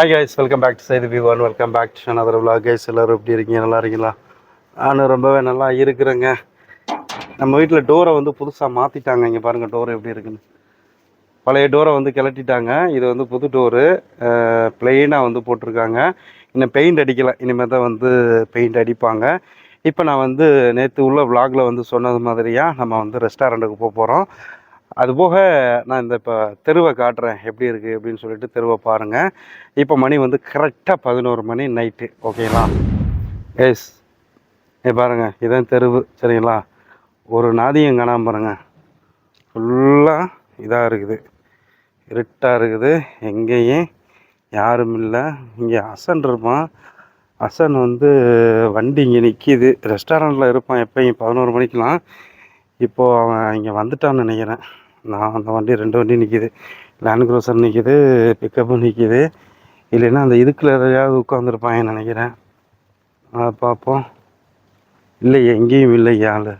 Hi guys welcome back to சைது we welcome back to another விழா guys எல்லோரும் எப்படி இருக்கீங்க? நல்லா இருக்கீங்களா? நானும் ரொம்பவே நல்லா இருக்கிறேங்க. நம்ம வீட்டில் டோரை வந்து புதுசாக மாற்றிட்டாங்க இங்கே பாருங்கள் டோர் எப்படி இருக்குன்னு. பழைய டோரை வந்து கிளட்டிட்டாங்க. இது வந்து புது டோரு பிளெயினாக வந்து போட்டிருக்காங்க. இன்னும் பெயிண்ட் அடிக்கலை. இனிமேல் தான் வந்து பெயிண்ட் அடிப்பாங்க. இப்போ நான் வந்து நேற்று உள்ள விளாகில் வந்து சொன்னது மாதிரியாக நம்ம வந்து ரெஸ்டாரண்ட்டுக்கு போக போகிறோம் அதுபோக நான் இந்த இப்போ தெருவை காட்டுறேன். எப்படி இருக்குது அப்படின்னு சொல்லிட்டு தெருவை பாருங்கள் இப்போ மணி வந்து கரெக்டாக பதினோரு மணி நைட்டு ஓகேங்களா எஸ் ஏ பாருங்கள் இதான் தெருவு சரிங்களா? ஒரு நாதியம் காணாமல் பாருங்கள் ஃபுல்லாக இதாக இருக்குது. இருட்டாக இருக்குது. எங்கேயும் யாரும் இல்லை. இங்கே அசன் இருப்பான். அசன் வந்து வண்டி இங்கே நிற்கிது ரெஸ்டாரண்ட்டில் இருப்பான் எப்பயும். பதினோரு மணிக்கெலாம் இப்போது அவன் இங்கே வந்துட்டான்னு நினைக்கிறேன். நான் அந்த வண்டி ரெண்டு வண்டி நிற்கிது லேண்ட் க்ரோசர் நிற்கிது பிக்கப்பும் நிற்கிது இல்லைன்னா அந்த இதுக்குள்ள எதையாவது உட்காந்துருப்பாங்கன்னு நினைக்கிறேன். அதை பார்ப்போம். இல்லையே எங்கேயும் இல்லையா ஆள்.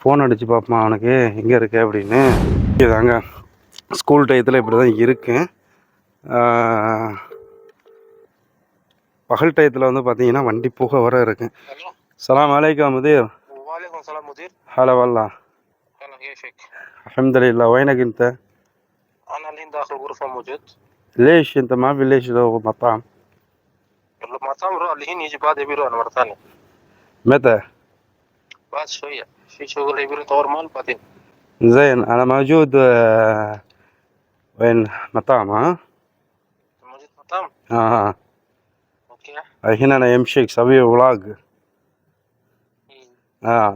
ஃபோன் அடித்து பார்ப்பான் அவனுக்கு எங்கே இருக்கு அப்படின்னு. இதாங்க ஸ்கூல் டயத்தில் இப்படி தான் இருக்குது பகல் டயத்தில் வந்து பார்த்தீங்கன்னா வண்டி போக வர இருக்கும் சலாம் அலைக்கம் முதீர். ஹலோ வல்லா. الحمد لله وينك انت؟ أنا الحين داخل غرفة موجود. ليش انت ما في ليش لو مطعم؟ المطعم روح الحين يجي بعد يبي يروح مرة ثانية. متى؟ بعد شوية. في شغل يبي يطور مال بعدين. زين أنا موجود آه، وين؟ مطعم ها؟ موجود مطعم؟ آه. أوكي. الحين أنا يمشي أسوي ولاج مم. آه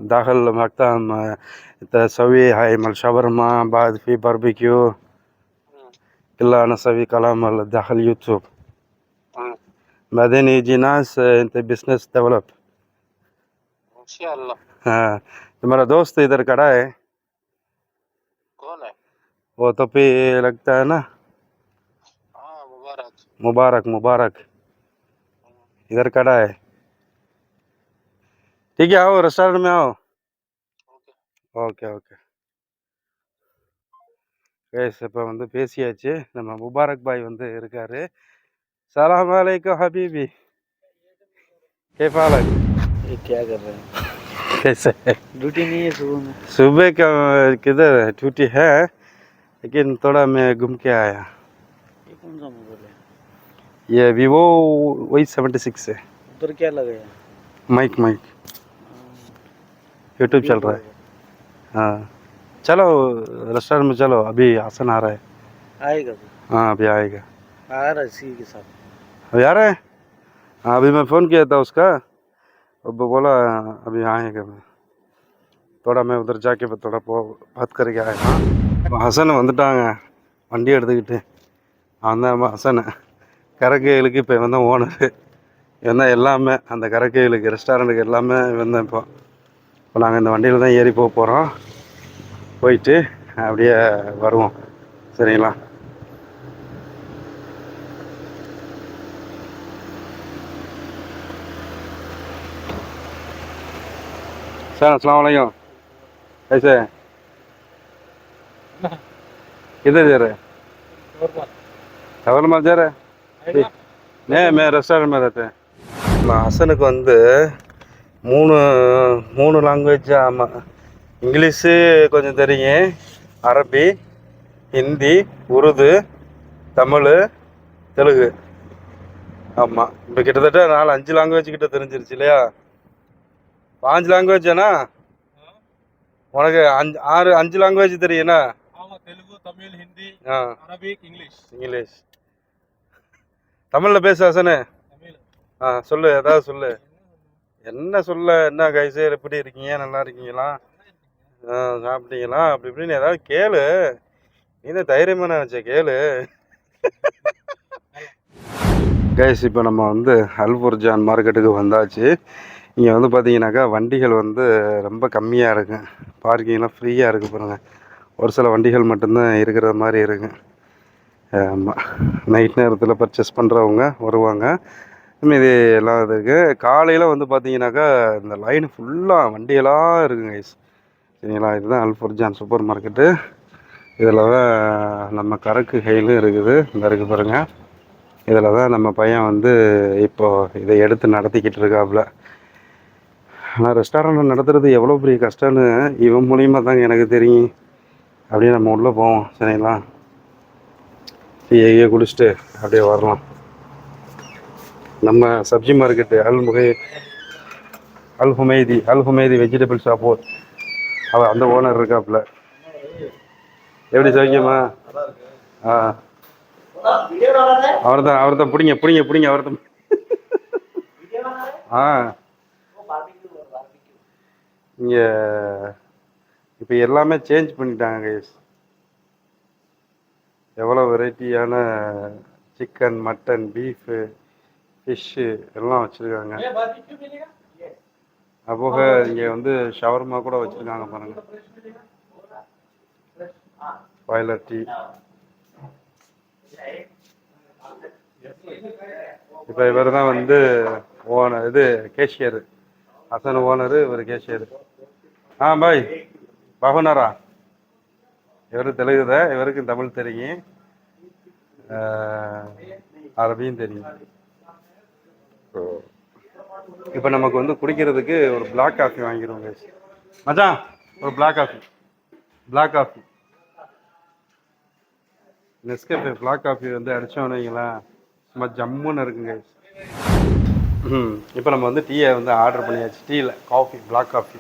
داخل مطعم آه، انت تسوي هاي مال شاورما بعد في باربيكيو مم. كله انا اسوي كلام داخل يوتيوب مم. بعدين يجي ناس آه، انت بزنس ديولب ان شاء الله हाँ तुम्हारा दोस्त इधर खड़ा है कौन है वो तो भी लगता है ना हाँ मुबारक मुबारक मुबारक इधर खड़ा है ठीक है आओ रेस्टोरेंट में आओ ओके ஓகே ஓகே கேஸ் இப்போ வந்து பேசியாச்சு நம்ம முபாரக் பாய் வந்து இருக்காரு சலாம் அலைக்கும் ஹபீபி கேஃபாலக் ये क्या कर रहे हैं कैसे ड्यूटी नहीं है सुबह में सुबह का किधर ड्यूटी है लेकिन थोड़ा मैं घूम के आया ये कौन सा मोबाइल है ये वीवो वही सेवेंटी सिक्स है उधर क्या लगाया माइक माइक यूट्यूब चल रहा है हाँ चलो रेस्टोरेंट में चलो अभी आसन आ रहा है आएगा वो हाँ अभी आएगा आ रहा है इसी के साथ अभी आ रहा है हाँ अभी मैं फ़ोन किया था उसका अब वो बोला अभी आएगा मैं थोड़ा मैं उधर जाके मैं थोड़ा पो बात करके आया हाँ ஹசன் வந்துட்டாங்க வண்டி எடுத்துக்கிட்டு அவன் தான் ஹசன் கரக்கைகளுக்கு இப்போ இவன் தான் ஓனரு இவன் தான் எல்லாமே அந்த கரக்கைகளுக்கு ரெஸ்டாரண்ட்டுக்கு எல்லாமே இவன் தான் இப்போ இப்போ நாங்கள் இந்த வண்டியில் தான் ஏறி போக போகிறோம் போயிட்டு அப்படியே வருவோம். சரிங்களா? சார் அஸ்லாம் வலைக்கம் ஐ சார். கிதர் சார்? Shawarma sir? நே மே ரெஸ்டாரண்ட் மேலே ஹசனுக்கு வந்து மூணு மூணு லாங்குவேஜ் ஆமாம் இங்கிலீஷு கொஞ்சம் தெரியும். அரபி ஹிந்தி உருது தமிழ் தெலுங்கு. ஆமாம் இப்போ கிட்டத்தட்ட நாலு அஞ்சு லாங்குவேஜ் கிட்ட தெரிஞ்சிருச்சு இல்லையா? பாஞ்சு லாங்குவேஜாண்ணா உனக்கு அஞ்சு ஆறு அஞ்சு language தெரியுண்ணா Telugu Tamil Hindi Arabic English. English. தமிழில் பேசு ஆ சொல்லு ஏதாவது சொல்லு. என்ன சொல்ல என்ன கைசர் எப்படி இருக்கீங்க? நல்லா இருக்கீங்களா? சாப்பிட்டீங்களா? அப்படி இப்படின்னு ஏதாவது கேளு. நீ தான் தைரியமாக நினச்ச கேளு. கைஸ் இப்போ நம்ம வந்து அல்புர்ஜான் மார்க்கெட்டுக்கு வந்தாச்சு. இங்கே வந்து பார்த்தீங்கன்னாக்கா வண்டிகள் வந்து ரொம்ப கம்மியாக இருக்கு. பார்க்கிங்லாம் ஃப்ரீயாக இருக்குது பாருங்கள் ஒரு சில வண்டிகள் மட்டும்தான் இருக்கிற மாதிரி இருக்குது ஆமாம் நைட் நேரத்தில் பர்ச்சேஸ் பண்ணுறவங்க வருவாங்க. இது எல்லாம் இது இருக்குது காலையில் வந்து பார்த்தீங்கன்னாக்கா இந்த லைன் ஃபுல்லாக வண்டியெல்லாம் இருக்குங்க ஐஸ் சரிங்களா? இதுதான் அல்புர்ஜான் சூப்பர் மார்க்கெட்டு இதில் தான் நம்ம கரக்கு ஹெயிலும் இருக்குது. இந்த இருக்குது பாருங்கள் இதில் தான் நம்ம பையன் வந்து இப்போது இதை எடுத்து நடத்திக்கிட்டு இருக்காப்புல. ஆனால் ரெஸ்டாரண்ட் நடத்துறது எவ்வளோ பெரிய கஷ்டம்னு இவன் மூலியமாக தாங்க எனக்கு தெரியும். அப்படியே நம்ம உள்ளே போவோம். சரிங்களா? டீயை குடிச்சிட்டு அப்படியே வரலாம். நம்ம சப்ஜி மார்க்கெட்டு அல் முகை Al Humaidi Al Humaidi vegetable shop அவ அந்த ஓனர் இருக்காப்புல. எப்படி சௌக்கியமா? ஆ. அவர் தான் அவர் தான் பிடிங்க பிடிங்க பிடிங்க அவர் தான் ஆ. இங்கே இப்போ எல்லாமே சேஞ்ச் பண்ணிட்டாங்க கைஸ் எவ்வளோ வெரைட்டியான சிக்கன் மட்டன் பீஃபு ஃபிஷ்ஷு எல்லாம் வச்சுருக்காங்க. அப்போக இங்கே வந்து ஷவர்மா கூட வச்சுருக்காங்க பாருங்க. பாய்லர் டீ இப்போ இவர் தான் வந்து ஓனர் இது கேஷியர் ஹசன் ஓனரு இவர் கேஷியர் ஆ பாய். பகுனரா. இவர் தெலுங்குத இவருக்கு தமிழ் தெரியும். அரபியும் தெரியும். இப்போ நமக்கு வந்து குடிக்கிறதுக்கு ஒரு பிளாக் காஃபி வாங்கிடுவோம் guys. மச்சான் ஒரு black coffee black coffee Nescafe black coffee வந்து அடிச்சோன்னு வைங்களேன் சும்மா ஜம்முன்னு இருக்குங்க ம் இப்போ நம்ம வந்து டீயை வந்து ஆர்டர் பண்ணியாச்சு டீயில் காஃபி பிளாக் காஃபி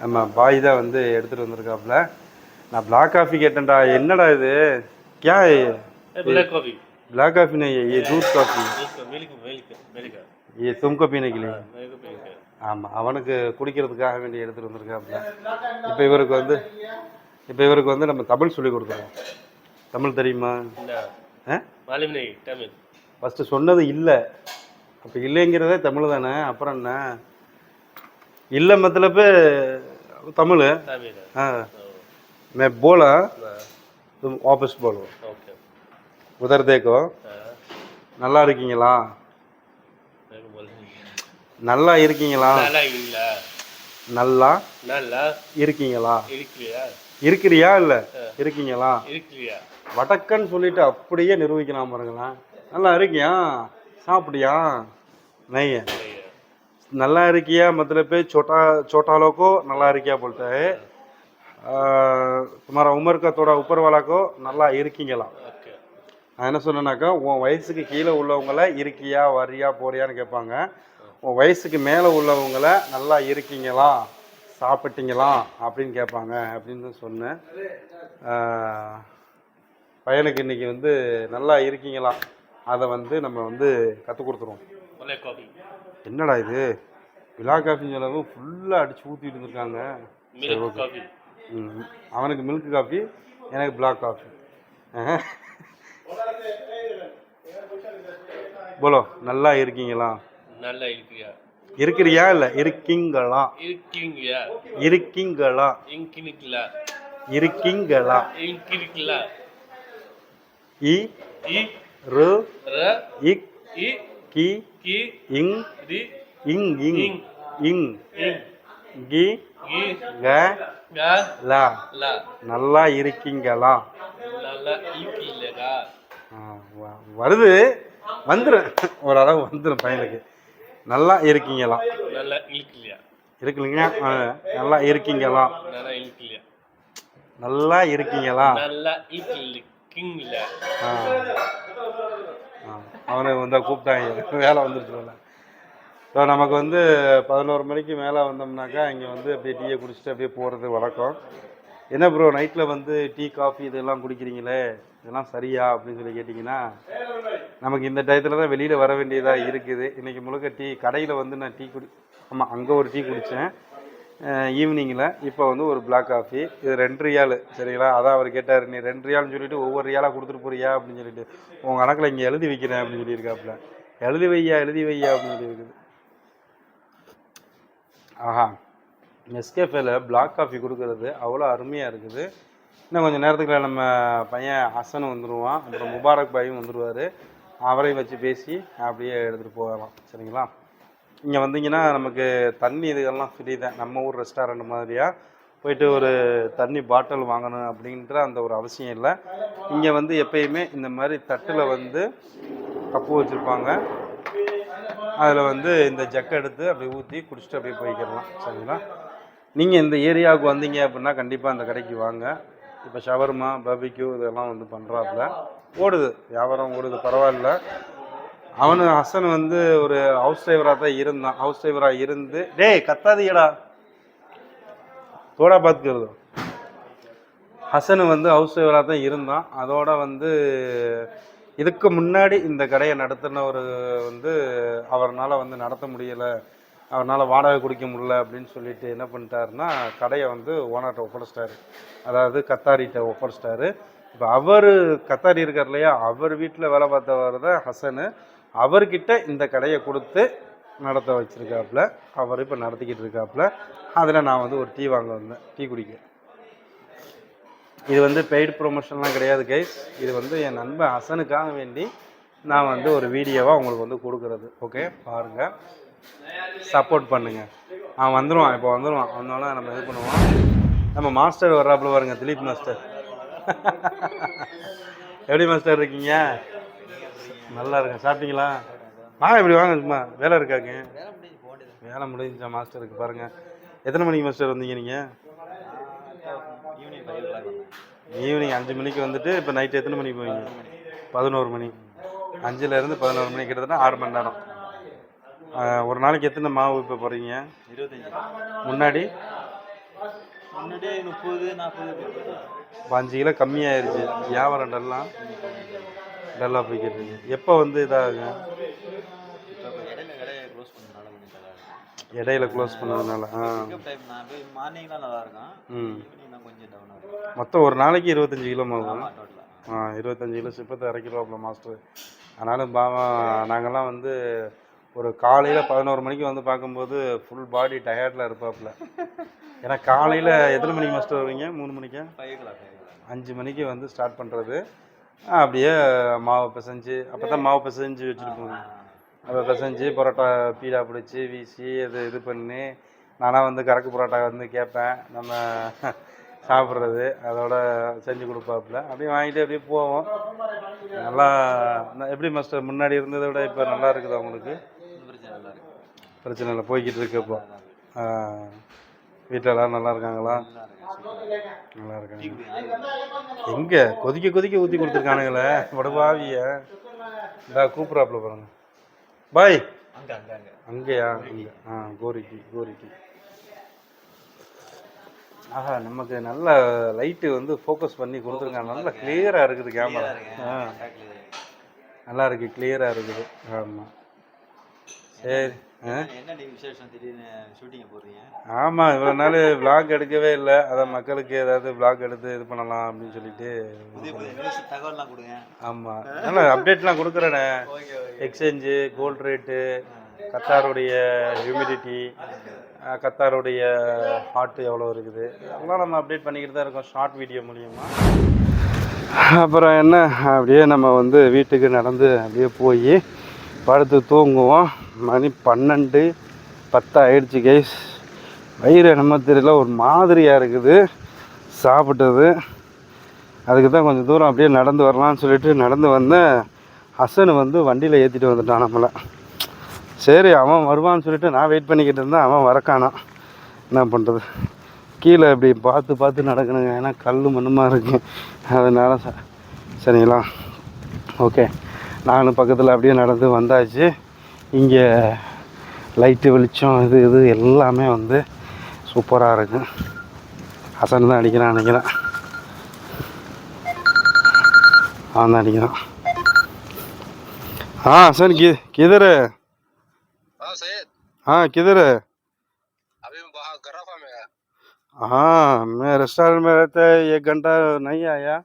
நம்ம பாய் தான் வந்து எடுத்துகிட்டு வந்திருக்காப்புல நான் பிளாக் காஃபி கேட்டேன்டா என்னடா இது क्या है ये ब्लैक कॉफी ब्लैक कॉफी नहीं है ये दूध कॉफी ஏ சும்க பீனக்கிளி. ஆமாம் அவனுக்கு குடிக்கிறதுக்காக வேண்டி எடுத்துகிட்டு வந்திருக்காப்புல இப்போ இவருக்கு வந்து இப்போ இவருக்கு வந்து நம்ம தமிழ் சொல்லி கொடுக்குறோம். தமிழ் தெரியுமா? தமிழ். ஃபஸ்ட்டு சொன்னது இல்லை. அப்போ இல்லைங்கிறதே தமிழ் தானே அப்புறம் என்ன? இல்லை மத்திலப்பு தமிழ். ஆ. மே போலா? ஆஃபீஸ் போலும் உதர் தேக்கோ நல்லா இருக்கீங்களா? நல்லா இருக்கீங்களா? நல்லா இருக்கீங்களா? நல்லா இருக்கீங்களா? இருக்கிறியா? இருக்கிறியா இல்ல? இருக்கீங்களா? இருக்கிறியா? வடக்கன்னு சொல்லிட்டு அப்படியே நிரூபிக்கலாம் பாருங்களேன். நல்லா இருக்கியா? சாப்பிட்டியா? நைய நல்லா இருக்கியா? மத்திலப் போய் சோட்டா சோட்டா लोग நல்லா இருக்கியா बोलता है तुम्हारा उम्र का நல்லா இருக்கீங்களா? நான் என்ன சொன்னேனாக்கா உன் வயசுக்கு கீழே உள்ளவங்கள இருக்கியா வரியா போறியான்னு கேட்பாங்க. வயசுக்கு மேலே உள்ளவங்களை நல்லா இருக்கீங்களா சாப்பிட்டீங்களா அப்படின்னு கேட்பாங்க அப்படின்னு சொன்னேன் பையனுக்கு இன்றைக்கி வந்து நல்லா இருக்கீங்களா அதை வந்து நம்ம வந்து கற்றுக் கொடுத்துருவோம் என்னடா இது விழா காஃபின்னு சொல்லவும் ஃபுல்லாக அடித்து ஊற்றிட்டு இருந்திருக்காங்க அவனுக்கு மில்க் காஃபி எனக்கு பிளாக் காஃபி போலோ நல்லா இருக்கீங்களா நல்லா இருக்கிறியா இருக்கிறியா இல்லை? இருக்கீங்களா? இருக்கீங்கயா? இருக்கீங்களா? இங்கினிக்கலா இருக்கீங்களா? இங்கினிக்கலா இ இ ரு ர இக் இ கி கி இங் ரி இங் இங் இங். கி கி க கா லா. லா. நல்லா இருக்கீங்களா? நல்லா இருக்கீங்களா? வருது. வந்துடும் ஓரளவு வந்துடும் பையனுக்கு. நல்லா இருக்கீங்களா? நல்லா இருக்கலையா இருக்குல்லைங்க. நல்லா இருக்கீங்களா? நல்லா இருக்கலையா நல்லா இருக்கீங்களா? நல்லா இருக்கீங்களா. அவனை வந்து கூப்பிட்டாங்க. வேலை வந்துருச்சுல. ஸோ நமக்கு வந்து பதினோரு மணிக்கு மேலே வந்தோம்னாக்கா இங்கே வந்து அப்படியே டீயை குடிச்சிட்டு அப்படியே போகிறது வழக்கம். என்ன ப்ரோ நைட்டில் வந்து டீ காஃபி இதெல்லாம் குடிக்கிறீங்களே? இதெல்லாம் சரியா? அப்படின்னு சொல்லி கேட்டிங்கன்னா நமக்கு இந்த டயத்தில் தான் வெளியில் வர வேண்டியதாக இருக்குது. இன்றைக்கி முழுக்க டீ கடையில் வந்து நான் டீ குடி ஆமாம் அங்கே ஒரு டீ குடித்தேன் ஈவினிங்கில் இப்போ வந்து ஒரு பிளாக் காஃபி இது ரெண்டு ரியால் சரிங்களா? அதான் அவர் கேட்டார் நீ ரெண்டு ரியால்னு சொல்லிட்டு ஒவ்வொரு ரியாலாக கொடுத்துட்டு போறியா? அப்படின்னு சொல்லிட்டு. உங்கள் கணக்கில் இங்கே எழுதி வைக்கிறேன் அப்படின்னு சொல்லியிருக்காப்புல. எழுதி வையா எழுதி வையா அப்படின்னு சொல்லியிருக்குது. ஆஹா. நெஸ்கேஃபேல பிளாக் காஃபி கொடுக்கறது அவ்வளோ அருமையாக இருக்குது. இன்னும் கொஞ்சம் நேரத்துக்குள்ள நம்ம பையன் ஹசன் வந்துடுவான் அப்புறம் முபாரக் பாயும் வந்துடுவார் அவரையும் வச்சு பேசி அப்படியே எடுத்துகிட்டு போகலாம். சரிங்களா? இங்கே வந்தீங்கன்னா நமக்கு தண்ணி இதுகள்லாம் ஃப்ரீ தான். நம்ம ஊர் ரெஸ்டாரண்ட் மாதிரியாக போயிட்டு ஒரு தண்ணி பாட்டில் வாங்கணும் அப்படின்ற அந்த ஒரு அவசியம் இல்லை. இங்கே வந்து எப்பயுமே இந்த மாதிரி தட்டில் வந்து கப்பு வச்சுருப்பாங்க. அதில் வந்து இந்த ஜக்கை எடுத்து அப்படியே ஊற்றி குடிச்சிட்டு அப்படியே போய்க்கிடலாம். சரிங்களா? நீங்கள் இந்த ஏரியாவுக்கு வந்தீங்க அப்படின்னா கண்டிப்பாக அந்த கடைக்கு வாங்க. இப்போ ஷவர்மா பபிக்யூ இதெல்லாம் வந்து பண்ணுறாப்புல ஓடுது. வியாபாரம் ஓடுது பரவாயில்ல. அவனு ஹசன் வந்து ஒரு ஹவுஸ் டிரைவராக தான் இருந்தான். ஹவுஸ் டிரைவராக இருந்து டேய் கத்தாதீடா தோடா பார்த்துக்கிறது ஹசன் வந்து ஹவுஸ் டிரைவராக தான் இருந்தான். அதோட வந்து இதுக்கு முன்னாடி இந்த கடையை நடத்தினவர் வந்து அவர்னால் வந்து நடத்த முடியலை. அவரால் வாடகை குடிக்க முடியல அப்படின்னு சொல்லிட்டு என்ன பண்ணிட்டாருன்னா கடையை வந்து ஓனர்கிட்ட ஒப்படைச்சிட்டாரு. அதாவது கத்தாரிகிட்ட ஒப்படைச்சிட்டாரு. இப்போ அவர் கத்தாரி இருக்கார் இல்லையா? அவர் வீட்டில் வேலை பார்த்தவர் தான் ஹசனு. அவர்கிட்ட இந்த கடையை கொடுத்து நடத்த வச்சிருக்காப்புல. அவர் இப்போ நடத்திக்கிட்டு இருக்காப்புல. அதில் நான் வந்து ஒரு டீ வாங்க வந்தேன். டீ குடிக்க. இது வந்து பெய்டு ப்ரொமோஷன்லாம் கிடையாது கைஸ் இது வந்து என் நண்பன் ஹசனுக்காக வேண்டி நான் வந்து ஒரு வீடியோவாக உங்களுக்கு வந்து கொடுக்குறது. ஓகே பாருங்கள் சப்போர்ட் பண்ணுங்கள் அவன் வந்துடுவான் இப்போ வந்துடுவான் வந்தோடனே நம்ம இது பண்ணுவோம். நம்ம மாஸ்டர் வர்றாப்புல பாருங்க திலீப் மாஸ்டர் எப்படி மாஸ்டர் இருக்கீங்க? நல்லா இருக்கேன். சாப்பிட்டீங்களா? வாங்க இப்படி வாங்க சும்மா. வேலை இருக்காங்க வேலை முடிஞ்சா மாஸ்டருக்கு பாருங்க. எத்தனை மணிக்கு மாஸ்டர் வந்தீங்க நீங்கள் ஈவினிங் அஞ்சு மணிக்கு வந்துட்டு இப்போ நைட் எத்தனை மணிக்கு போவீங்க? பதினோரு மணி. அஞ்சுல இருந்து பதினோரு மணி கிட்டத்தட்ட ஆறு மணி நேரம். ஒரு நாளைக்கு எத்தனை மாவு இப்போ போகிறீங்க இருபத்தஞ்சி. முன்னாடி? முன்னாடியே முப்பது நாற்பது அஞ்சு கிலோ கம்மியாயிருச்சு. வியாபாரம் டல்லாம் டல்லாக போய்கிட்டு இருக்கு எப்போ வந்து இதாகும் இடையில க்ளோஸ் இடையில க்ளோஸ் பண்ணதுனால ஆ. நல்லா இருக்கும் ம். மொத்தம் ஒரு நாளைக்கு இருபத்தஞ்சி கிலோ மாவு. ஆ இருபத்தஞ்சி கிலோ சிப்பத்தை இறக்கிடுவாப்புல மாஸ்டர். அதனால பாவம் நாங்கள்லாம் வந்து ஒரு காலையில் பதினோரு மணிக்கு வந்து பார்க்கும்போது ஃபுல் பாடி டயர்டில் இருப்பாப்புல. ஏன்னா காலையில் எத்தனை மணிக்கு மாஸ்டர் வருவீங்க? மூணு மணிக்கா? அஞ்சு மணிக்கு வந்து ஸ்டார்ட் பண்ணுறது அப்படியே மாவை பிசைஞ்சு அப்போ தான் மாவு பிசைஞ்சு வச்சுருப்போம். அதை பிசைஞ்சு பரோட்டா பீடா பிடிச்சி வீசி அது இது பண்ணி நானாக வந்து கறக்கு பரோட்டா வந்து கேட்பேன். நம்ம சாப்பிட்றது அதோட செஞ்சு கொடுப்பாப்புல. அப்படியே வாங்கிட்டு அப்படியே போவோம். நல்லா எப்படி மாஸ்டர் முன்னாடி இருந்ததை விட இப்போ நல்லா இருக்குது அவங்களுக்கு இந்த பிரச்சனை நல்லா இருக்கு பிரச்சனை இல்லை போய்கிட்டு இருக்கு இப்போ. வீட்டில் எல்லாரும் நல்லா இருக்காங்களா? நல்லா இருக்கு நல்லா இருக்காங்க. எங்க? கொதிக்க கொதிக்க ஊற்றி கொடுத்துருக்கானுங்களே உடபாவிய இந்தா கூப்பிட்றாப்புல பாருங்க. பாய். அங்கே அங்கே அங்கே அங்கேயா? அங்கே ஆ கோரிட்டி கோரிட்டி ஆஹா நமக்கு நல்ல லைட்டு வந்து ஃபோக்கஸ் பண்ணி கொடுத்துருக்காங்க. நல்லா கிளியராக இருக்குது கேமரா ஆ. நல்லா இருக்கு கிளியராக இருக்குது. ஆமாம் சரி. ஆமாம் இவ்வளோ நாள் vlog எடுக்கவே இல்லை. அதான் மக்களுக்கு ஏதாவது vlog எடுத்து இது பண்ணலாம் அப்படின்னு சொல்லிட்டு தகவல்லாம் கொடுங்க. ஆமாம் நல்லா அப்டேட்லாம் கொடுக்குறேனே. எக்ஸ்சேஞ்சு கோல்ட் ரேட்டு கத்தாருடைய ஹியூமிடிட்டி கத்தாருடைய ஹாட்டு எவ்வளோ இருக்குது? அதெல்லாம் நம்ம அப்டேட் பண்ணிக்கிட்டு தான் இருக்கோம் ஷார்ட் வீடியோ மூலியமா. அப்புறம் என்ன? அப்படியே நம்ம வந்து வீட்டுக்கு நடந்து அப்படியே போய் படுத்து தூங்குவோம். மணி பன்னெண்டு பத்தாயிடுச்சு கைஸ் வயிறு என்னமோ தெரியல ஒரு மாதிரியாக இருக்குது. சாப்பிட்டது. அதுக்கு தான் கொஞ்சம் தூரம் அப்படியே நடந்து வரலாம்னு சொல்லிட்டு நடந்து வந்தேன் ஹசனு வந்து வண்டியில் ஏற்றிட்டு வந்துட்டான் நம்மளை. சரி அவன் வருவான்னு சொல்லிட்டு நான் வெயிட் பண்ணிக்கிட்டு இருந்தேன். அவன் வரக்கானான் என்ன பண்ணுறது கீழே இப்படி பார்த்து பார்த்து நடக்கணுங்க. ஏன்னா கல் மண்ணுமா இருக்கு. அதனால் ச- சரிங்களா? ஓகே நானும் பக்கத்தில் அப்படியே நடந்து வந்தாச்சு. இங்கே லைட்டு வெளிச்சம் இது இது எல்லாமே வந்து சூப்பராக இருக்கு ஹசன் தான் அடிக்கிறான் நினைக்கிறேன் அவன் தான் அடிக்கிறான் हाँ हसन कि किधर है हाँ सैयद हाँ किधर है अभी मैं बाहर गराफा में है हाँ मैं रेस्टोरेंट में रहता है एक घंटा नहीं आया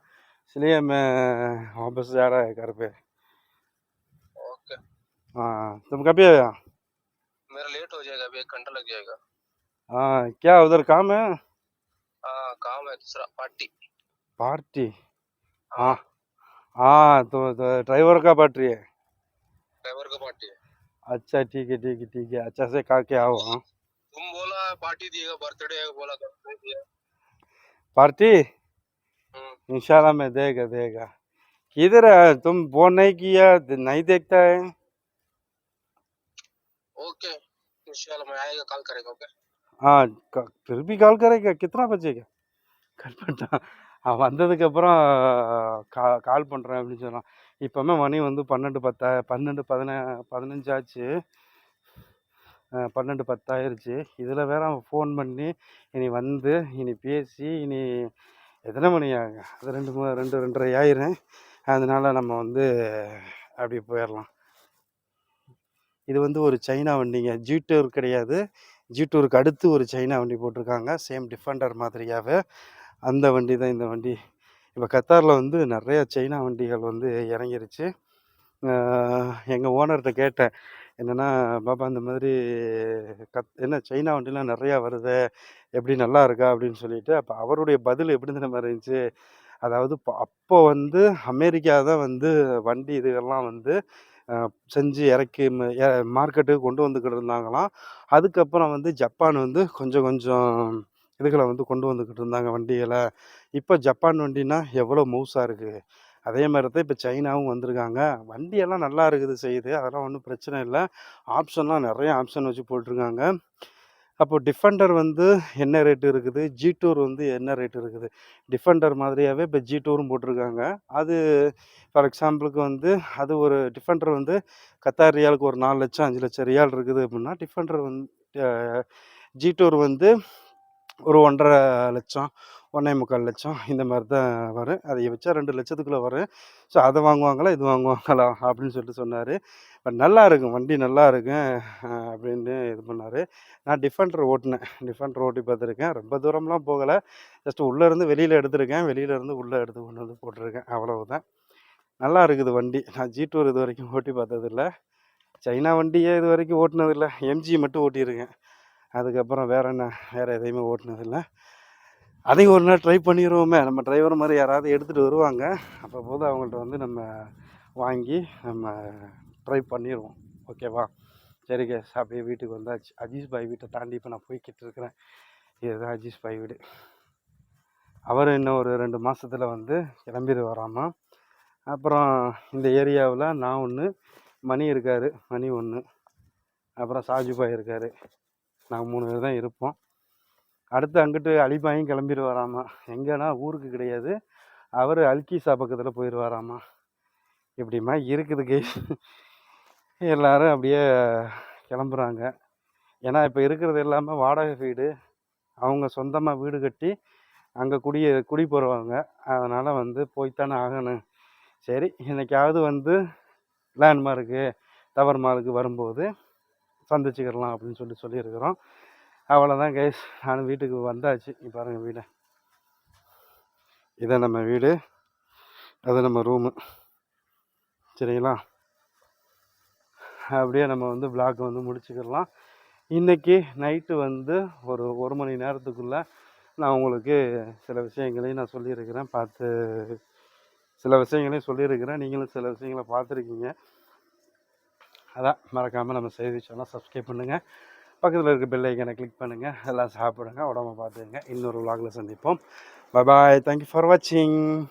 इसलिए मैं वापस जा रहा है घर पे ओके हाँ तुम कभी आया? मेरा लेट हो जाएगा अभी एक घंटा लग जाएगा। हाँ क्या उधर काम है? हाँ काम है दूसरा पार्टी। पार्टी? हाँ। हाँ तो, तो ड्राइवर का पार्टी है। ड्राइवर का पार्टी है। अच्छा ठीक है ठीक है ठीक है अच्छा से खा के आओ हाँ। तुम बोला पार्टी दिएगा बर्थडे बोला पार्टी? हम्म, इंशाल्लाह में देगा देगा। किधर है? तुम फ़ोन नहीं किया नहीं देखता है? ओके इंशाल्लाह मैं आएगा कॉल करेगा ओके हाँ क- फिर भी கால் करेगा कितना बजेगा கட் பண்ணிட்டான் அவன் வந்ததுக்கப்புறம் கா கால் பண்ணுறேன் அப்படின்னு சொன்னான் இப்போமே மணி வந்து பன்னெண்டு பத்தா பன்னெண்டு பதின பதினஞ்சாச்சு அஹ் பன்னெண்டு பத்தாயிருச்சு இதில் வேற அவன் ஃபோன் பண்ணி இனி வந்து இனி பேசி இனி எத்தனை மணி ஆகும் அது ரெண்டு மு- ரெண்டு ரெண்டரை ஆயிரும் அதனால நம்ம வந்து அப்படி போயிடலாம் இது வந்து ஒரு சைனா வண்டிங்க. ஜி டூர் கிடையாது. ஜி டூருக்கு அடுத்து ஒரு சைனா வண்டி போட்டிருக்காங்க. சேம் டிஃபெண்டர் மாதிரியாகவே அந்த வண்டி தான் இந்த வண்டி. இப்போ கத்தாரில் வந்து நிறைய சைனா வண்டிகள் வந்து இறங்கிருச்சு. எங்கள் ஓனர்கிட்ட கேட்டேன். என்னென்னா பாபா இந்த மாதிரி கத் என்ன சைனா வண்டிலாம் நிறையா வருது எப்படி நல்லா இருக்கா? அப்படின்னு சொல்லிட்டு அப்போ அவருடைய பதில் எப்படி இந்த மாதிரி இருந்துச்சு? அதாவது அப்போ வந்து அமெரிக்கா தான் வந்து வண்டி இதுகள்லாம் வந்து செஞ்சு இறக்கி மார்க்கெட்டுக்கு கொண்டு வந்துக்கிட்டு இருந்தாங்களாம். அதுக்கப்புறம் வந்து ஜப்பான் வந்து கொஞ்சம் கொஞ்சம் இதுகளை வந்து கொண்டு வந்துக்கிட்டு இருந்தாங்க வண்டிகளை. இப்போ ஜப்பான் வண்டினா எவ்வளோ மவுஸாக இருக்குது அதே மாதிரி தான் இப்போ சைனாவும் வந்திருக்காங்க. வண்டியெல்லாம் நல்லா இருக்குது செய்யுது. அதெல்லாம் ஒன்றும் பிரச்சனை இல்லை. ஆப்ஷன்லாம் நிறைய ஆப்ஷன் வச்சு போட்டிருக்காங்க. அப்போ டிஃபெண்டர் வந்து என்ன ரேட் இருக்குது? ஜி டூர் வந்து என்ன ரேட் இருக்குது? டிஃபெண்டர் மாதிரியாகவே இப்போ ஜி டூரும் போட்டிருக்காங்க. அது ஃபார் எக்ஸாம்பிளுக்கு வந்து அது ஒரு டிஃபெண்டர் வந்து கத்தார் ரியாலுக்கு ஒரு நாலு லட்சம் அஞ்சு லட்சம் ரியால் இருக்குது அப்படின்னா டிஃபெண்டர் வந்து ஜி டூர் வந்து ஒரு ஒன்றரை லட்சம் ஒன்றே முக்கால் லட்சம் இந்த மாதிரி தான் வரும். அதை வச்சா ரெண்டு லட்சத்துக்குள்ளே வரும். ஸோ அதை வாங்குவாங்களா இது வாங்குவாங்களா அப்படின்னு சொல்லிட்டு சொன்னார். பட் நல்லா இருக்கும் வண்டி நல்லா இருக்கும் அப்படின்னு இது பண்ணார். நான் டிஃபெண்டர் ஓட்டினேன். டிஃபெண்டர் ஓட்டி பார்த்துருக்கேன். ரொம்ப தூரம்லாம் போகலை. ஜஸ்ட் உள்ளேருந்து வெளியில் எடுத்திருக்கேன். வெளியிலேருந்து உள்ளே எடுத்து கொண்டு வந்து போட்டிருக்கேன். அவ்வளவுதான். நல்லா இருக்குது வண்டி. நான் ஜி டூர் இது வரைக்கும் ஓட்டி பார்த்ததில்ல. சைனா வண்டியே இது வரைக்கும் ஓட்டினதில்லை. எம்ஜி மட்டும் ஓட்டியிருக்கேன். அதுக்கப்புறம் வேறு என்ன? வேறு எதையுமே ஓட்டினதில்லை. அதையும் ஒரு நாள் ட்ரை பண்ணிடுவோமே நம்ம டிரைவர் மாதிரி யாராவது எடுத்துகிட்டு வருவாங்க. அப்போ போது அவங்கள்ட்ட வந்து நம்ம வாங்கி நம்ம ட்ரை பண்ணிடுவோம் ஓகேவா சரி கேஸ் அப்படியே வீட்டுக்கு வந்தாச்சு. அஜீஸ் பாய் வீட்டை தாண்டி இப்போ நான் போய்கிட்டு இருக்கிறேன். இதுதான் அஜீஸ் பாய் வீடு. அவர் இன்னும் ஒரு ரெண்டு மாதத்தில் வந்து கிளம்பிடு வராமா அப்புறம் இந்த ஏரியாவில் நான் ஒன்று மணி இருக்கார் மணி ஒன்று அப்புறம் சாஜு பாய் இருக்கார். நாங்கள் மூணு பேர் தான் இருப்போம். அடுத்து அங்கிட்டு அலிபாயும் கிளம்பிட்டு வராமா எங்கன்னா ஊருக்கு கிடையாது. அவர் அல்கீசா பக்கத்தில் போயிடுவாராமா இப்படிமா இருக்குது கே எல்லாரும் அப்படியே கிளம்புறாங்க. ஏன்னா இப்போ இருக்கிறது எல்லாமே வாடகை வீடு. அவங்க சொந்தமாக வீடு கட்டி அங்கே குடிய குடி போகிறவங்க அதனால் வந்து போய்த்தானே ஆகணும். சரி இன்றைக்காவது வந்து லேண்ட்மார்க்கு டவர் மாலுக்கு வரும்போது சந்திச்சுக்கிடலாம் அப்படின்னு சொல்லி சொல்லியிருக்கிறோம். அவ்வளோதான் கைஸ் நானும் வீட்டுக்கு வந்தாச்சு. இப்போ பாருங்க வீடு. இதான் நம்ம வீடு. அது நம்ம ரூமு சரிங்களா? அப்படியே நம்ம வந்து vlog வந்து முடிச்சுக்கிடலாம். இன்றைக்கி நைட்டு வந்து ஒரு ஒரு மணி நேரத்துக்குள்ளே நான் உங்களுக்கு சில விஷயங்களையும் நான் சொல்லியிருக்கிறேன். பார்த்து சில விஷயங்களையும் சொல்லியிருக்கிறேன். நீங்களும் சில விஷயங்களை பார்த்துருக்கீங்க. அதான் மறக்காமல் நம்ம செய்தி சேனல் சப்ஸ்கிரைப் பண்ணுங்கள் பக்கத்தில் இருக்க பெல் ஐக்கனை கிளிக் பண்ணுங்கள் எல்லாம் சாப்பிடுங்க உடம்ப பார்த்துங்க இன்னொரு vlogல சந்திப்போம். பாய் தேங்க்யூ ஃபார் வாட்சிங்